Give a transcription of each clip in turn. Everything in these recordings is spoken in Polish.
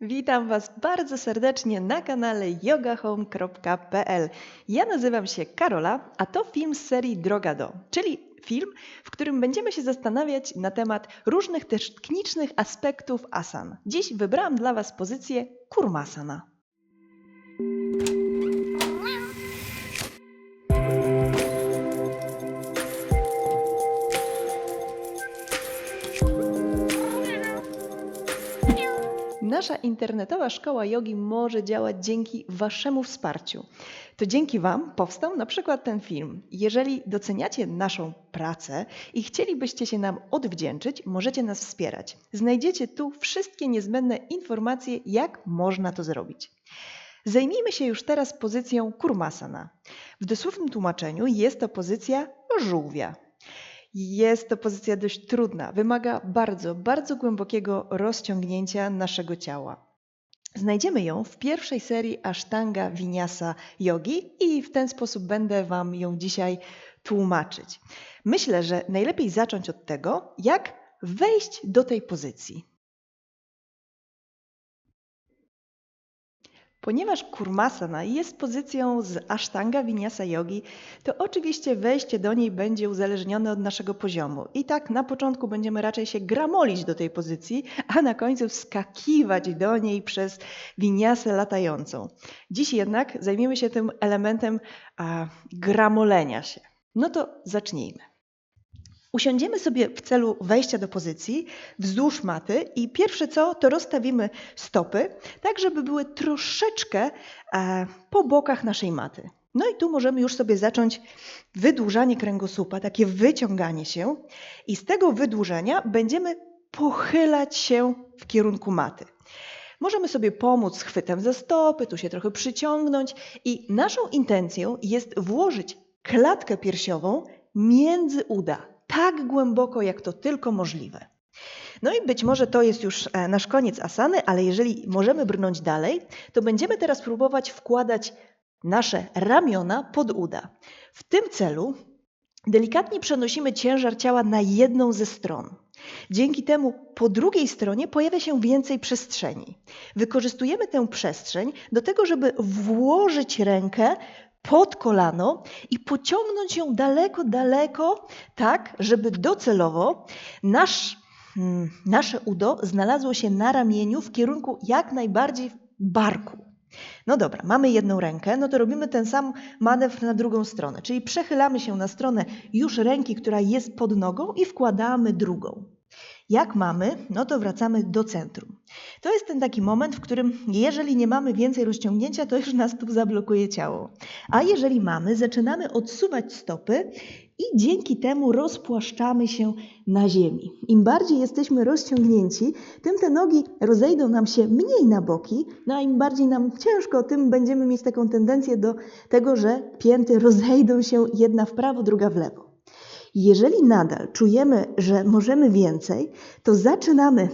Witam Was bardzo serdecznie na kanale yogahome.pl. Ja nazywam się Karola, a to film z serii Droga do, czyli film, w którym będziemy się zastanawiać na temat różnych technicznych aspektów asan. Dziś wybrałam dla Was pozycję kurmasana. Nasza internetowa szkoła jogi może działać dzięki Waszemu wsparciu. To dzięki Wam powstał na przykład ten film. Jeżeli doceniacie naszą pracę i chcielibyście się nam odwdzięczyć, możecie nas wspierać. Znajdziecie tu wszystkie niezbędne informacje, jak można to zrobić. Zajmijmy się już teraz pozycją kurmasana. W dosłownym tłumaczeniu jest to pozycja żółwia. Jest to pozycja dość trudna, wymaga bardzo, bardzo głębokiego rozciągnięcia naszego ciała. Znajdziemy ją w pierwszej serii Ashtanga Vinyasa Yogi i w ten sposób będę Wam ją dzisiaj tłumaczyć. Myślę, że najlepiej zacząć od tego, jak wejść do tej pozycji. Ponieważ kurmasana jest pozycją z Ashtanga Vinyasa Yogi, to oczywiście wejście do niej będzie uzależnione od naszego poziomu. I tak na początku będziemy raczej się gramolić do tej pozycji, a na końcu wskakiwać do niej przez winiasę latającą. Dziś jednak zajmiemy się tym elementem a, gramolenia się. No to zacznijmy. Usiądziemy sobie w celu wejścia do pozycji wzdłuż maty i pierwsze co, to rozstawimy stopy, tak żeby były troszeczkę e, po bokach naszej maty. No i tu możemy już sobie zacząć wydłużanie kręgosłupa, takie wyciąganie się i z tego wydłużenia będziemy pochylać się w kierunku maty. Możemy sobie pomóc chwytem ze stopy, tu się trochę przyciągnąć i naszą intencją jest włożyć klatkę piersiową między uda, tak głęboko, jak to tylko możliwe. No i być może to jest już e, nasz koniec asany, ale jeżeli możemy brnąć dalej, to będziemy teraz próbować wkładać nasze ramiona pod uda. W tym celu delikatnie przenosimy ciężar ciała na jedną ze stron. Dzięki temu po drugiej stronie pojawia się więcej przestrzeni. Wykorzystujemy tę przestrzeń do tego, żeby włożyć rękę pod kolano i pociągnąć ją daleko, daleko, tak, żeby docelowo nasz, hmm, nasze udo znalazło się na ramieniu w kierunku jak najbardziej barku. No dobra, mamy jedną rękę, no to robimy ten sam manewr na drugą stronę, czyli przechylamy się na stronę już ręki, która jest pod nogą i wkładamy drugą. Jak mamy, no to wracamy do centrum. To jest ten taki moment, w którym jeżeli nie mamy więcej rozciągnięcia, to już nas tu zablokuje ciało. A jeżeli mamy, zaczynamy odsuwać stopy i dzięki temu rozpłaszczamy się na ziemi. Im bardziej jesteśmy rozciągnięci, tym te nogi rozejdą nam się mniej na boki, no a im bardziej nam ciężko, tym będziemy mieć taką tendencję do tego, że pięty rozejdą się jedna w prawo, druga w lewo. Jeżeli nadal czujemy, że możemy więcej, to zaczynamy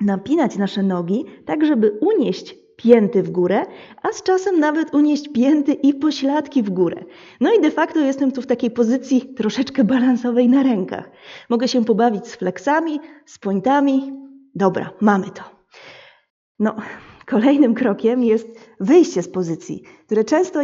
napinać nasze nogi, tak żeby unieść pięty w górę, a z czasem nawet unieść pięty i pośladki w górę. No i de facto jestem tu w takiej pozycji troszeczkę balansowej na rękach. Mogę się pobawić z flexami, z pointami. Dobra, mamy to. No, kolejnym krokiem jest wyjście z pozycji, które często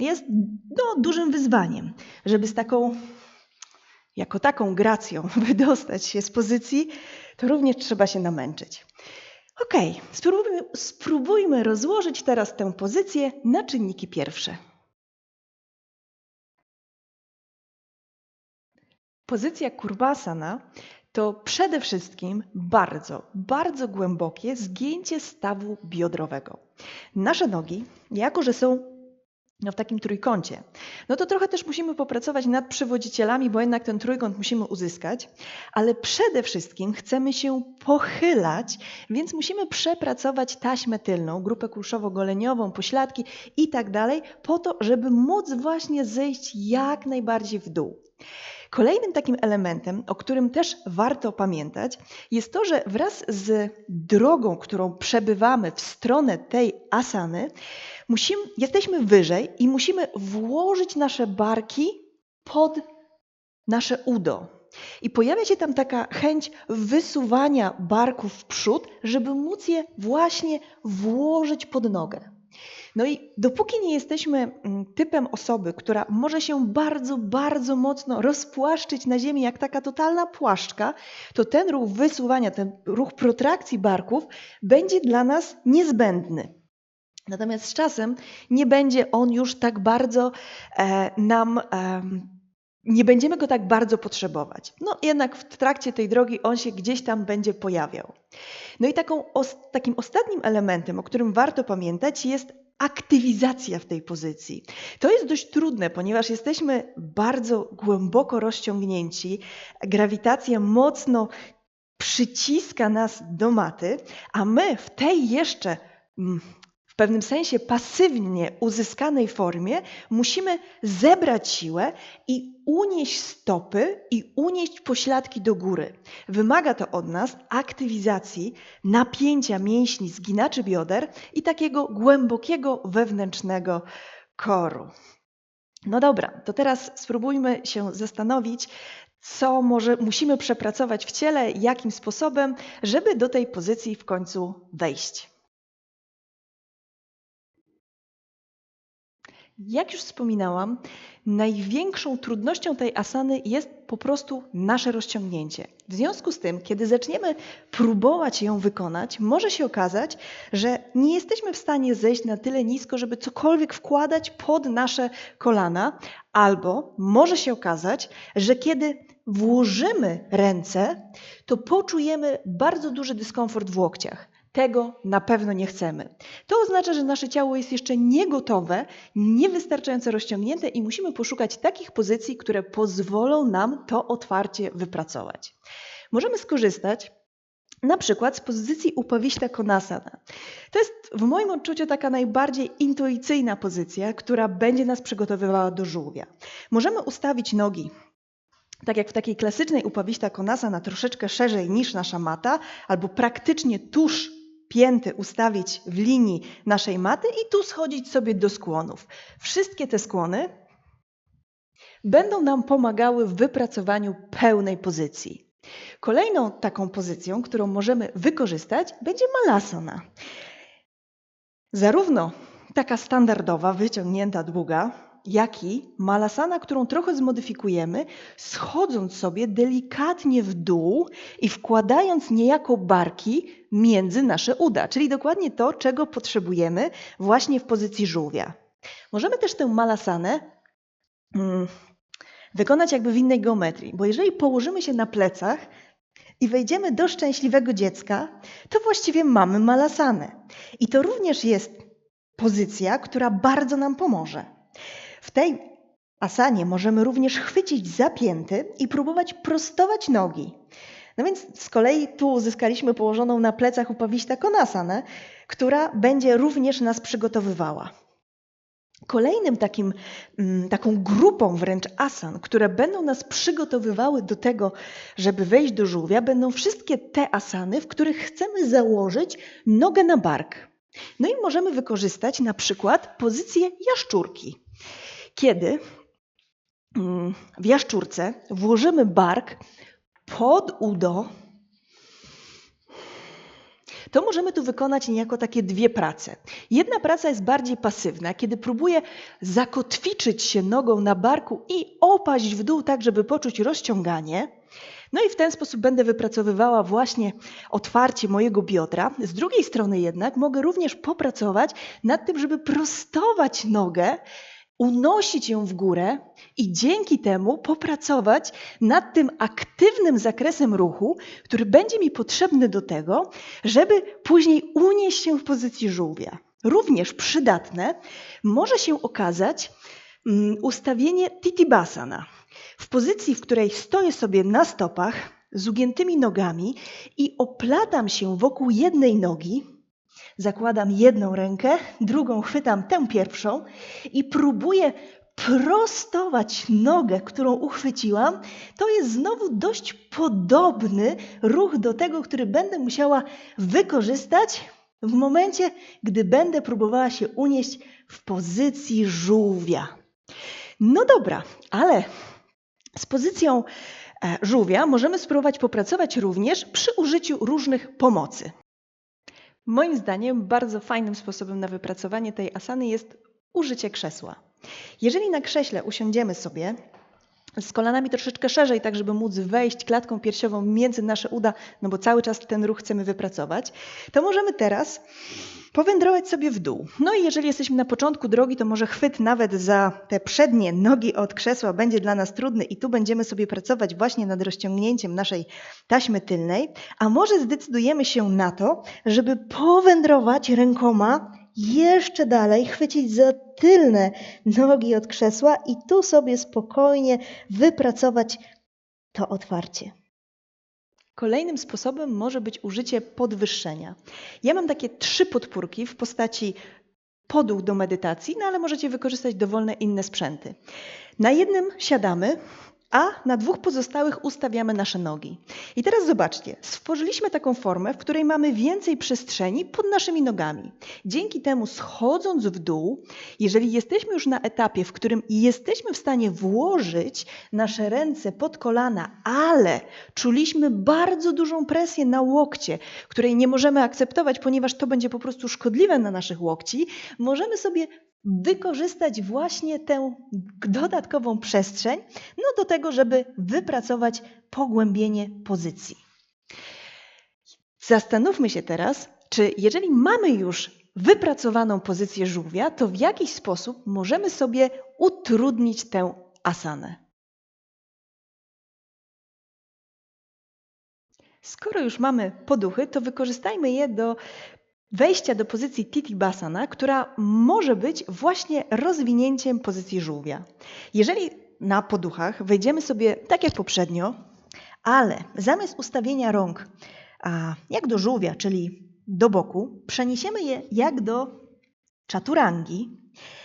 jest no, dużym wyzwaniem, żeby z taką jako taką gracją wydostać się z pozycji, to również trzeba się namęczyć. Ok, spróbujmy, spróbujmy rozłożyć teraz tę pozycję na czynniki pierwsze. Pozycja kurbasana to przede wszystkim bardzo, bardzo głębokie zgięcie stawu biodrowego. Nasze nogi, jako że są no w takim trójkącie, no to trochę też musimy popracować nad przywodzicielami, bo jednak ten trójkąt musimy uzyskać, ale przede wszystkim chcemy się pochylać, więc musimy przepracować taśmę tylną, grupę kulszowo-goleniową, pośladki i tak dalej, po to, żeby móc właśnie zejść jak najbardziej w dół. Kolejnym takim elementem, o którym też warto pamiętać, jest to, że wraz z drogą, którą przebywamy w stronę tej asany, musimy, jesteśmy wyżej i musimy włożyć nasze barki pod nasze udo. I pojawia się tam taka chęć wysuwania barków w przód, żeby móc je właśnie włożyć pod nogę. No i dopóki nie jesteśmy mm, typem osoby, która może się bardzo, bardzo mocno rozpłaszczyć na ziemi, jak taka totalna płaszczka, to ten ruch wysuwania, ten ruch protrakcji barków będzie dla nas niezbędny. Natomiast z czasem nie będzie on już tak bardzo e, nam. E, nie będziemy go tak bardzo potrzebować. No jednak w trakcie tej drogi on się gdzieś tam będzie pojawiał. No i taką, takim ostatnim elementem, o którym warto pamiętać, jest aktywizacja w tej pozycji. To jest dość trudne, ponieważ jesteśmy bardzo głęboko rozciągnięci, grawitacja mocno przyciska nas do maty, a my w tej jeszcze mm, pewnym sensie pasywnie uzyskanej formie musimy zebrać siłę i unieść stopy i unieść pośladki do góry. Wymaga to od nas aktywizacji napięcia mięśni zginaczy bioder i takiego głębokiego wewnętrznego koru. No dobra, to teraz spróbujmy się zastanowić, co może musimy przepracować w ciele, jakim sposobem, żeby do tej pozycji w końcu wejść. Jak już wspominałam, największą trudnością tej asany jest po prostu nasze rozciągnięcie. W związku z tym, kiedy zaczniemy próbować ją wykonać, może się okazać, że nie jesteśmy w stanie zejść na tyle nisko, żeby cokolwiek wkładać pod nasze kolana, albo może się okazać, że kiedy włożymy ręce, to poczujemy bardzo duży dyskomfort w łokciach. Tego na pewno nie chcemy. To oznacza, że nasze ciało jest jeszcze niegotowe, niewystarczająco rozciągnięte i musimy poszukać takich pozycji, które pozwolą nam to otwarcie wypracować. Możemy skorzystać na przykład z pozycji upawiśta konasana. To jest w moim odczuciu taka najbardziej intuicyjna pozycja, która będzie nas przygotowywała do żółwia. Możemy ustawić nogi tak jak w takiej klasycznej upawiśta konasana troszeczkę szerzej niż nasza mata, albo praktycznie tuż pięty ustawić w linii naszej maty i tu schodzić sobie do skłonów. Wszystkie te skłony będą nam pomagały w wypracowaniu pełnej pozycji. Kolejną taką pozycją, którą możemy wykorzystać, będzie malasana. Zarówno taka standardowa, wyciągnięta, długa, jak i malasana, którą trochę zmodyfikujemy, schodząc sobie delikatnie w dół i wkładając niejako barki między nasze uda, czyli dokładnie to, czego potrzebujemy właśnie w pozycji żółwia. Możemy też tę malasanę mm, wykonać jakby w innej geometrii, bo jeżeli położymy się na plecach i wejdziemy do szczęśliwego dziecka, to właściwie mamy malasanę. I to również jest pozycja, która bardzo nam pomoże. W tej asanie możemy również chwycić zapięty i próbować prostować nogi. No więc z kolei tu uzyskaliśmy położoną na plecach upawiśta konasanę, która będzie również nas przygotowywała. Kolejnym takim, mm, taką grupą wręcz asan, które będą nas przygotowywały do tego, żeby wejść do żółwia, będą wszystkie te asany, w których chcemy założyć nogę na bark. No i możemy wykorzystać na przykład pozycję jaszczurki kiedy mm, w jaszczurce włożymy bark pod udo, to możemy tu wykonać niejako takie dwie prace. Jedna praca jest bardziej pasywna, kiedy próbuję zakotwiczyć się nogą na barku i opaść w dół, tak żeby poczuć rozciąganie. No i w ten sposób będę wypracowywała właśnie otwarcie mojego biodra. Z drugiej strony jednak mogę również popracować nad tym, żeby prostować nogę unosić ją w górę i dzięki temu popracować nad tym aktywnym zakresem ruchu, który będzie mi potrzebny do tego, żeby później unieść się w pozycji żółwia. Również przydatne może się okazać mm, ustawienie titibasana. W pozycji, w której stoję sobie na stopach z ugiętymi nogami i oplatam się wokół jednej nogi, Zakładam jedną rękę, drugą chwytam tę pierwszą i próbuję prostować nogę, którą uchwyciłam. To jest znowu dość podobny ruch do tego, który będę musiała wykorzystać w momencie, gdy będę próbowała się unieść w pozycji żółwia. No dobra, ale z pozycją e, żółwia możemy spróbować popracować również przy użyciu różnych pomocy. Moim zdaniem bardzo fajnym sposobem na wypracowanie tej asany jest użycie krzesła. Jeżeli na krześle usiądziemy sobie z kolanami troszeczkę szerzej, tak żeby móc wejść klatką piersiową między nasze uda, no bo cały czas ten ruch chcemy wypracować, to możemy teraz powędrować sobie w dół. No i jeżeli jesteśmy na początku drogi, to może chwyt nawet za te przednie nogi od krzesła będzie dla nas trudny i tu będziemy sobie pracować właśnie nad rozciągnięciem naszej taśmy tylnej, a może zdecydujemy się na to, żeby powędrować rękoma jeszcze dalej, chwycić za tylne nogi od krzesła i tu sobie spokojnie wypracować to otwarcie. Kolejnym sposobem może być użycie podwyższenia. Ja mam takie trzy podpórki w postaci podół do medytacji, no ale możecie wykorzystać dowolne inne sprzęty. Na jednym siadamy, a na dwóch pozostałych ustawiamy nasze nogi. I teraz zobaczcie, stworzyliśmy taką formę, w której mamy więcej przestrzeni pod naszymi nogami. Dzięki temu schodząc w dół, jeżeli jesteśmy już na etapie, w którym jesteśmy w stanie włożyć nasze ręce pod kolana, ale czuliśmy bardzo dużą presję na łokcie, której nie możemy akceptować, ponieważ to będzie po prostu szkodliwe na naszych łokci, możemy sobie wykorzystać właśnie tę dodatkową przestrzeń no do tego, żeby wypracować pogłębienie pozycji. Zastanówmy się teraz, czy jeżeli mamy już wypracowaną pozycję żółwia, to w jakiś sposób możemy sobie utrudnić tę asanę. Skoro już mamy poduchy, to wykorzystajmy je do wejścia do pozycji Titibasana, która może być właśnie rozwinięciem pozycji żółwia. Jeżeli na poduchach wejdziemy sobie tak jak poprzednio, ale zamiast ustawienia rąk a, jak do żółwia, czyli do boku, przeniesiemy je jak do czaturangi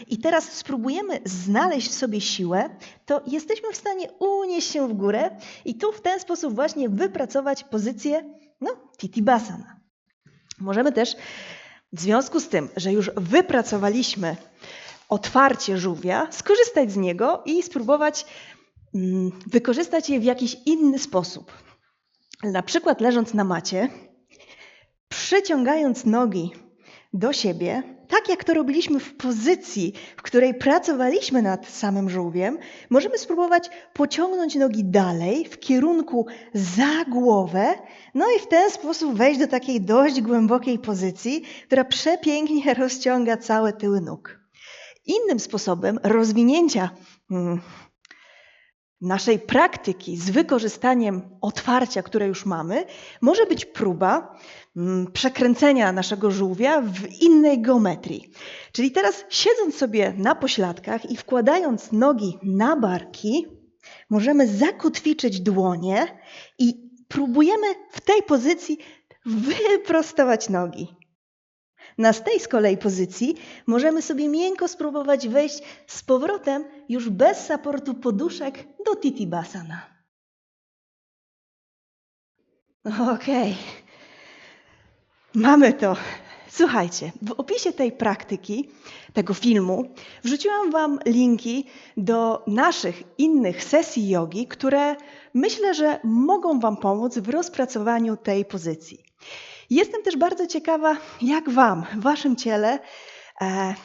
i teraz spróbujemy znaleźć w sobie siłę, to jesteśmy w stanie unieść się w górę i tu w ten sposób właśnie wypracować pozycję no, Titibasana. Możemy też w związku z tym, że już wypracowaliśmy otwarcie żółwia, skorzystać z niego i spróbować mm, wykorzystać je w jakiś inny sposób. Na przykład leżąc na macie, przyciągając nogi do siebie, tak jak to robiliśmy w pozycji, w której pracowaliśmy nad samym żółwiem, możemy spróbować pociągnąć nogi dalej w kierunku za głowę, no i w ten sposób wejść do takiej dość głębokiej pozycji, która przepięknie rozciąga całe tyły nóg. Innym sposobem rozwinięcia hmm, naszej praktyki z wykorzystaniem otwarcia, które już mamy, może być próba przekręcenia naszego żółwia w innej geometrii. Czyli teraz siedząc sobie na pośladkach i wkładając nogi na barki, możemy zakotwiczyć dłonie i próbujemy w tej pozycji wyprostować nogi. Na tej z kolei pozycji możemy sobie miękko spróbować wejść z powrotem już bez supportu poduszek do Titibasana. Okej. Okay. Mamy to. Słuchajcie, w opisie tej praktyki, tego filmu, wrzuciłam Wam linki do naszych innych sesji jogi, które myślę, że mogą Wam pomóc w rozpracowaniu tej pozycji. Jestem też bardzo ciekawa, jak Wam, w Waszym ciele, e,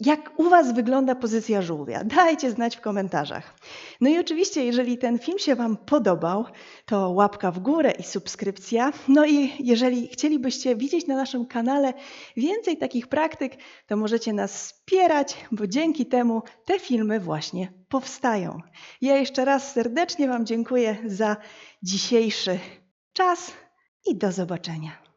jak u Was wygląda pozycja żółwia? Dajcie znać w komentarzach. No i oczywiście, jeżeli ten film się Wam podobał, to łapka w górę i subskrypcja. No i jeżeli chcielibyście widzieć na naszym kanale więcej takich praktyk, to możecie nas wspierać, bo dzięki temu te filmy właśnie powstają. Ja jeszcze raz serdecznie Wam dziękuję za dzisiejszy czas i do zobaczenia.